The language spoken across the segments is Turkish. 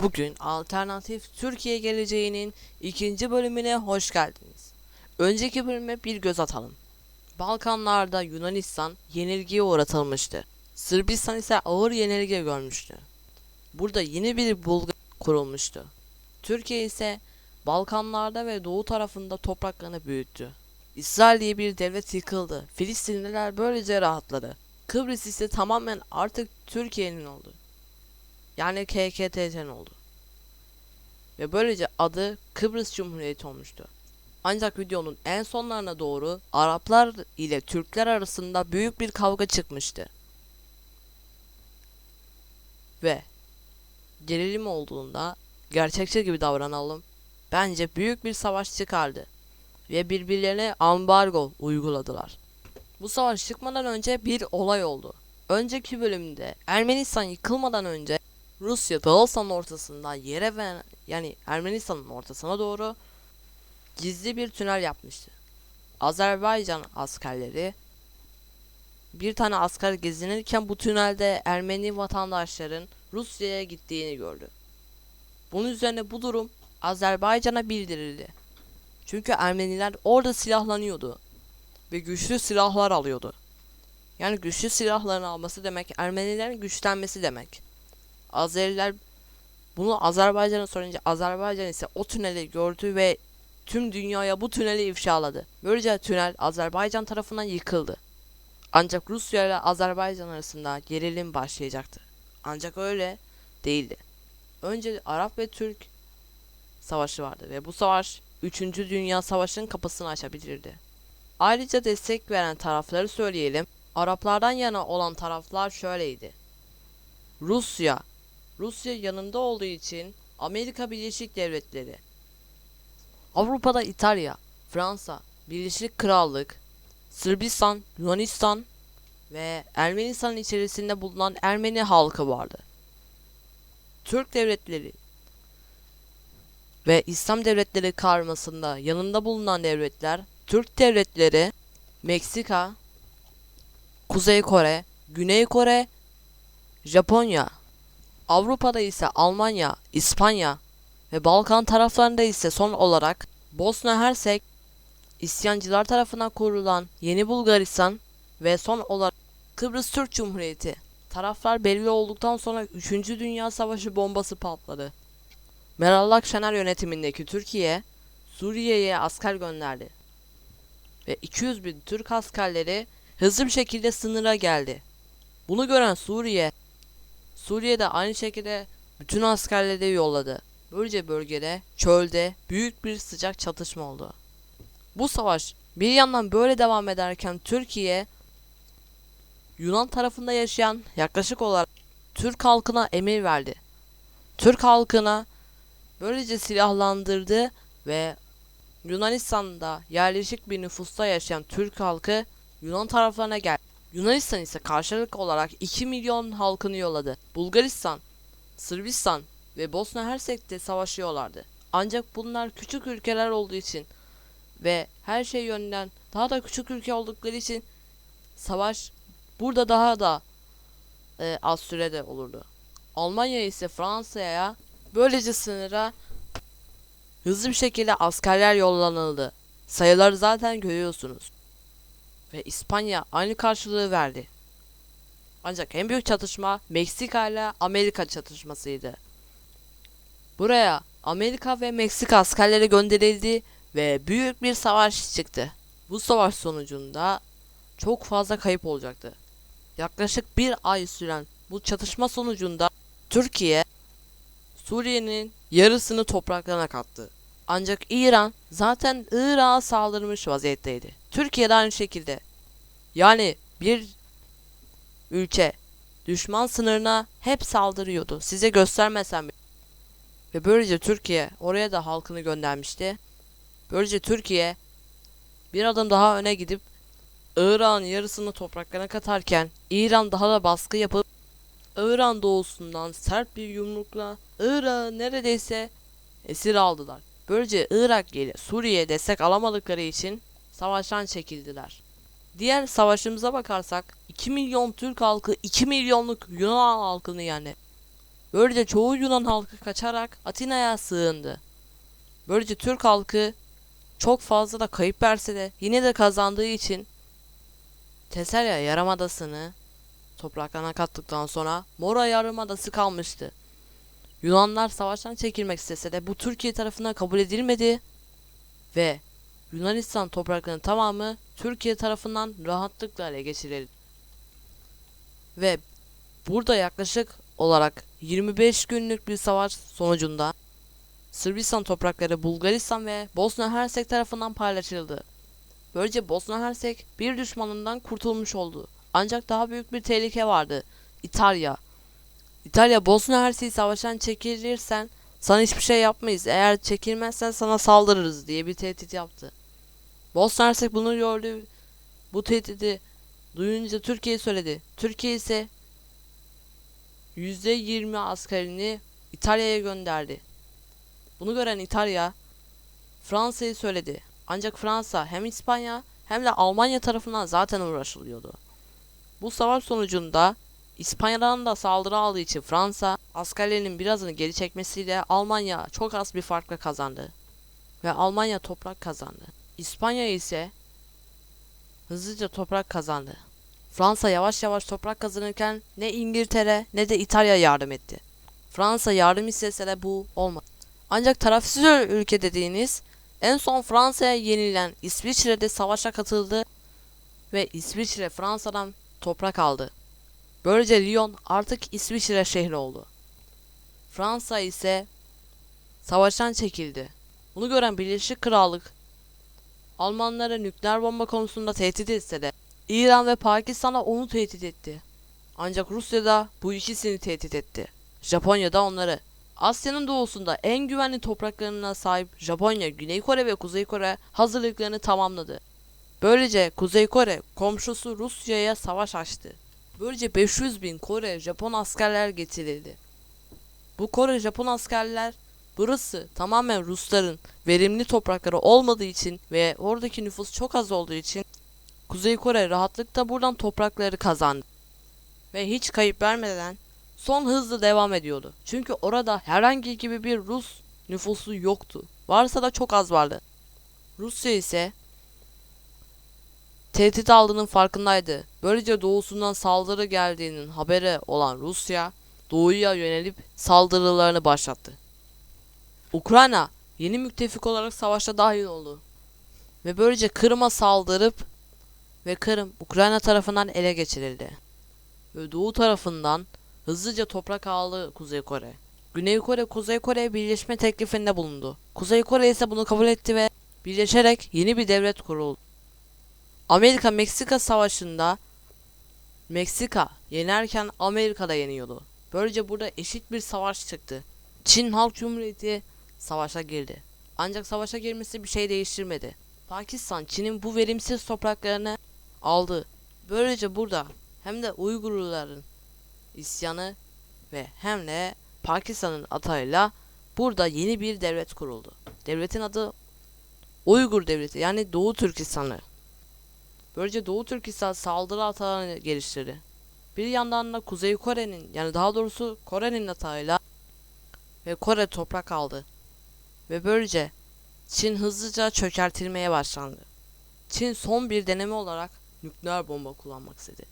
Bugün Alternatif Türkiye geleceğinin ikinci bölümüne hoş geldiniz. Önceki bölüme bir göz atalım. Balkanlarda Yunanistan yenilgiye uğratılmıştı. Sırbistan ise ağır yenilgi görmüştü. Burada yeni bir bulgar kurulmuştu. Türkiye ise Balkanlarda ve doğu tarafında topraklarını büyüttü. İsrail diye bir devlet yıkıldı. Filistinliler böylece rahatladı. Kıbrıs ise tamamen artık Türkiye'nin oldu. Yani KKTC'nin oldu. Ve böylece adı Kıbrıs Cumhuriyeti olmuştu. Ancak videonun en sonlarına doğru Araplar ile Türkler arasında büyük bir kavga çıkmıştı. Ve gerilim olduğunda gerçekçi gibi davranalım. Bence büyük bir savaş çıkardı ve birbirlerine ambargo uyguladılar. Bu savaş çıkmadan önce bir olay oldu. Önceki bölümde Ermenistan yıkılmadan önce Rusya Dağıstan'ın ortasından yere ve yani Ermenistan'ın ortasına doğru gizli bir tünel yapmıştı. Azerbaycan askerleri bir tane asker gezinirken bu tünelde Ermeni vatandaşların Rusya'ya gittiğini gördü. Bunun üzerine bu durum Azerbaycan'a bildirildi. Çünkü Ermeniler orada silahlanıyordu ve güçlü silahlar alıyordu. Yani güçlü silahların alması demek Ermenilerin güçlenmesi demek. Azeriler bunu Azerbaycan'a sorunca Azerbaycan ise o tüneli gördü ve tüm dünyaya bu tüneli ifşaladı. Böylece tünel Azerbaycan tarafından yıkıldı. Ancak Rusya ile Azerbaycan arasında gerilim başlayacaktı. Ancak öyle değildi. Önce Arap ve Türk savaşı vardı ve bu savaş 3. Dünya Savaşı'nın kapısını açabilirdi. Ayrıca destek veren tarafları söyleyelim. Araplardan yana olan taraflar şöyleydi. Rusya. Rusya yanında olduğu için Amerika Birleşik Devletleri. Avrupa'da İtalya, Fransa, Birleşik Krallık, Sırbistan, Yunanistan ve Ermenistan içerisinde bulunan Ermeni halkı vardı. Türk devletleri ve İslam devletleri karmasında yanında bulunan devletler Türk devletleri Meksika, Kuzey Kore, Güney Kore, Japonya. Avrupa'da ise Almanya, İspanya ve Balkan taraflarında ise son olarak Bosna Hersek, isyancılar tarafından kurulan Yeni Bulgaristan ve son olarak Kıbrıs Türk Cumhuriyeti. Taraflar belli olduktan sonra 3. Dünya Savaşı bombası patladı. Meral Akşener yönetimindeki Türkiye, Suriye'ye asker gönderdi. Ve 200 bin Türk askerleri hızlı bir şekilde sınıra geldi. Bunu gören Suriye, Suriye'de aynı şekilde bütün askerleri yolladı. Böylece bölgede, çölde büyük bir sıcak çatışma oldu. Bu savaş bir yandan böyle devam ederken Türkiye, Yunan tarafında yaşayan yaklaşık olarak Türk halkına emir verdi. Türk halkına böylece silahlandırdı ve Yunanistan'da yerleşik bir nüfusta yaşayan Türk halkı Yunan taraflarına geldi. Yunanistan ise karşılık olarak 2 milyon halkını yolladı. Bulgaristan, Sırbistan ve Bosna Hersek'te savaşıyorlardı. Ancak bunlar küçük ülkeler olduğu için ve her şey yönünden daha da küçük ülke oldukları için savaş burada daha da e, az sürede olurdu. Almanya ise Fransa'ya böylece sınıra hızlı bir şekilde askerler yollanıldı. Sayıları zaten görüyorsunuz. Ve İspanya aynı karşılığı verdi. Ancak en büyük çatışma Meksika ile Amerika çatışmasıydı. Buraya Amerika ve Meksika askerleri gönderildi ve büyük bir savaş çıktı. Bu savaş sonucunda çok fazla kayıp olacaktı. Yaklaşık bir ay süren bu çatışma sonucunda Türkiye Suriye'nin yarısını topraklarına kattı. Ancak İran zaten Irak'a saldırmış vaziyetteydi. Türkiye de aynı şekilde. Yani bir ülke düşman sınırına hep saldırıyordu. Size göstermesem. Ve böylece Türkiye oraya da halkını göndermişti. Böylece Türkiye bir adım daha öne gidip İran yarısını topraklarına katarken İran daha da baskı yapıp İran doğusundan sert bir yumrukla Irak'ı neredeyse esir aldılar. Böylece Irak ile Suriye destek alamadıkları için savaştan çekildiler. Diğer savaşımıza bakarsak 2 milyon Türk halkı 2 milyonluk Yunan halkını yani Böylece çoğu Yunan halkı kaçarak Atina'ya sığındı. Böylece Türk halkı çok fazla da kayıp verse de yine de kazandığı için Teselya Yarımadası'nı topraklarına kattıktan sonra Mora Yarımadası kalmıştı. Yunanlar savaştan çekilmek istese de bu Türkiye tarafından kabul edilmedi ve Yunanistan topraklarının tamamı Türkiye tarafından rahatlıkla ele geçirildi. Ve burada yaklaşık olarak 25 günlük bir savaş sonucunda Sırbistan toprakları Bulgaristan ve Bosna Hersek tarafından paylaşıldı. Böylece Bosna Hersek bir düşmanından kurtulmuş oldu. Ancak daha büyük bir tehlike vardı. İtalya. İtalya Bosna Hersek'i savaştan çekilirsen sana hiçbir şey yapmayız. Eğer çekilmezsen sana saldırırız diye bir tehdit yaptı. Hersek bunu gördü. Bu tehdidi duyunca Türkiye söyledi. Türkiye ise %20 askerini İtalya'ya gönderdi. Bunu gören İtalya Fransa'yı söyledi. Ancak Fransa hem İspanya hem de Almanya tarafından zaten uğraşılıyordu. Bu savaş sonucunda İspanya'dan da saldırı aldığı için Fransa askerlerinin birazını geri çekmesiyle Almanya çok az bir farkla kazandı. Ve Almanya toprak kazandı. İspanya ise hızlıca toprak kazandı. Fransa yavaş yavaş toprak kazanırken ne İngiltere ne de İtalya yardım etti. Fransa yardım istese de bu olmadı. Ancak tarafsız ülke dediğiniz en son Fransa'ya yenilen İsviçre'de savaşa katıldı ve İsviçre Fransa'dan toprak aldı. Böylece Lyon artık İsviçre şehri oldu. Fransa ise savaştan çekildi. Bunu gören Birleşik Krallık Almanlara nükleer bomba konusunda tehdit etse de İran ve Pakistan'a onu tehdit etti. Ancak Rusya da bu ikisini tehdit etti. Japonya da onları. Asya'nın doğusunda en güvenli topraklarına sahip Japonya, Güney Kore ve Kuzey Kore hazırlıklarını tamamladı. Böylece Kuzey Kore komşusu Rusya'ya savaş açtı. Böylece 500 bin Kore Japon askerler getirildi. Bu Kore Japon askerler burası tamamen Rusların verimli toprakları olmadığı için ve oradaki nüfus çok az olduğu için Kuzey Kore rahatlıkla buradan toprakları kazandı. Ve hiç kayıp vermeden son hızlı devam ediyordu. Çünkü orada herhangi gibi bir Rus nüfusu yoktu. Varsa da çok az vardı. Rusya ise tehdit aldığının farkındaydı. Böylece doğusundan saldırı geldiğinin haberi olan Rusya doğuya yönelip saldırılarını başlattı. Ukrayna yeni müttefik olarak savaşa dahil oldu. Ve böylece Kırım'a saldırıp ve Kırım Ukrayna tarafından ele geçirildi. Ve doğu tarafından hızlıca toprak aldı Kuzey Kore. Güney Kore Kuzey Kore'ye birleşme teklifinde bulundu. Kuzey Kore ise bunu kabul etti ve birleşerek yeni bir devlet kuruldu. Amerika Meksika Savaşı'nda Meksika yenerken Amerika da yeniyordu. Böylece burada eşit bir savaş çıktı. Çin Halk Cumhuriyeti savaşa girdi. Ancak savaşa girmesi bir şey değiştirmedi. Pakistan Çin'in bu verimsiz topraklarını aldı. Böylece burada hem de Uygurların isyanı ve hem de Pakistan'ın atağıyla burada yeni bir devlet kuruldu. Devletin adı Uygur Devleti yani Doğu Türkistan'ı. Böylece Doğu Türkistan saldırı atağını geliştirdi. Bir yandan da Kuzey Kore'nin yani daha doğrusu Kore'nin atağıyla ve Kore toprak aldı. Ve böylece Çin hızlıca çökertilmeye başlandı. Çin son bir deneme olarak nükleer bomba kullanmak istedi.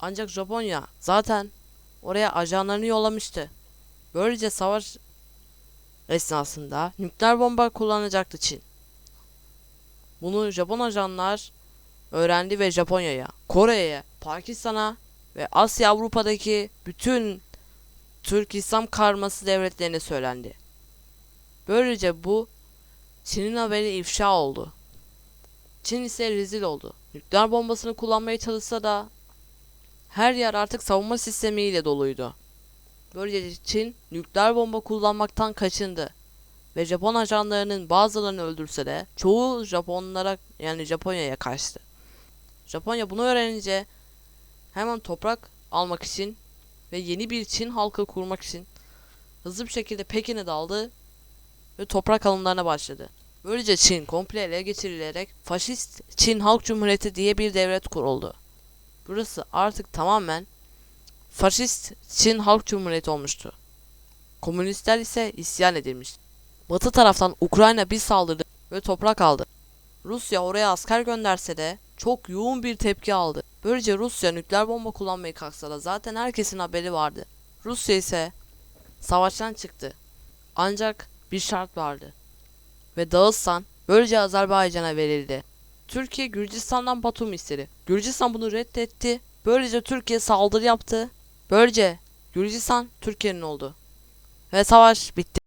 Ancak Japonya zaten oraya ajanlarını yollamıştı. Böylece savaş esnasında nükleer bomba kullanacaktı Çin. Bunu Japon ajanlar öğrendi ve Japonya'ya, Kore'ye, Pakistan'a ve Asya Avrupa'daki bütün Türk İslam karması devletlerine söylendi. Böylece bu Çin'in haberi ifşa oldu. Çin ise rezil oldu. Nükleer bombasını kullanmaya çalışsa da her yer artık savunma sistemiyle doluydu. Böylece Çin nükleer bomba kullanmaktan kaçındı. Ve Japon ajanlarının bazılarını öldürse de çoğu Japonlara yani Japonya'ya kaçtı. Japonya bunu öğrenince hemen toprak almak için ve yeni bir Çin halkı kurmak için hızlı bir şekilde Pekin'e daldı ve toprak alımlarına başladı. Böylece Çin komple ele geçirilerek faşist Çin Halk Cumhuriyeti diye bir devlet kuruldu. Burası artık tamamen Faşist Çin Halk Cumhuriyeti olmuştu. Komünistler ise isyan edilmiş. Batı taraftan Ukrayna bir saldırdı ve toprak aldı. Rusya oraya asker gönderse de çok yoğun bir tepki aldı. Böylece Rusya nükleer bomba kullanmayı kalksa da zaten herkesin haberi vardı. Rusya ise savaştan çıktı. Ancak bir şart vardı. Ve Dağıstan böylece Azerbaycan'a verildi. Türkiye Gürcistan'dan Batum istedi. Gürcistan bunu reddetti. Böylece Türkiye saldırı yaptı. Böylece Gürcistan Türkiye'nin oldu. Ve savaş bitti.